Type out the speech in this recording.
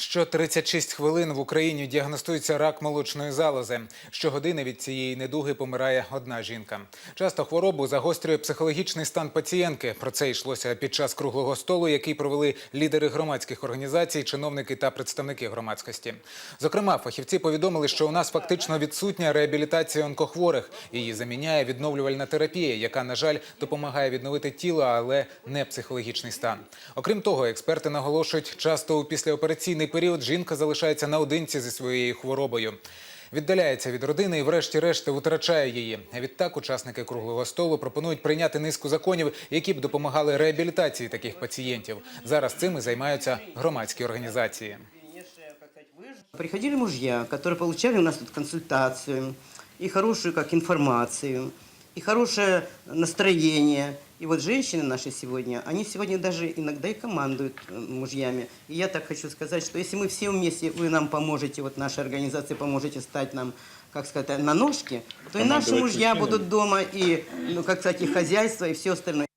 Що 36 хвилин в Україні діагностується рак молочної залози. Щогодини від цієї недуги помирає одна жінка. Часто хворобу загострює психологічний стан пацієнтки. Про це йшлося під час круглого столу, який провели лідери громадських організацій, чиновники та представники громадськості. Зокрема, фахівці повідомили, що у нас фактично відсутня реабілітація онкохворих. Її заміняє відновлювальна терапія, яка, на жаль, допомагає відновити тіло, але не психологічний стан. Окрім того, експерти наголошують, часто у післяопераційний період жінка залишається наодинці зі своєю хворобою. Віддаляється від родини і, врешті-решт, втрачає її. Відтак, учасники круглого столу пропонують прийняти низку законів, які б допомагали реабілітації таких пацієнтів. Зараз цим і займаються громадські організації. Приходили мужья, которые получали у нас тут консультацию, и хорошую как информацию, и хорошее настроение. И вот женщины наши сегодня, они сегодня даже иногда и командуют э, мужьями. И я так хочу сказать, что если мы все вместе, вы нам поможете, вот наша организация поможете стать нам, как сказать, на ножки, то и наши мужья мужчинами. будут дома, и, ну, как сказать, и хозяйство, и все остальное.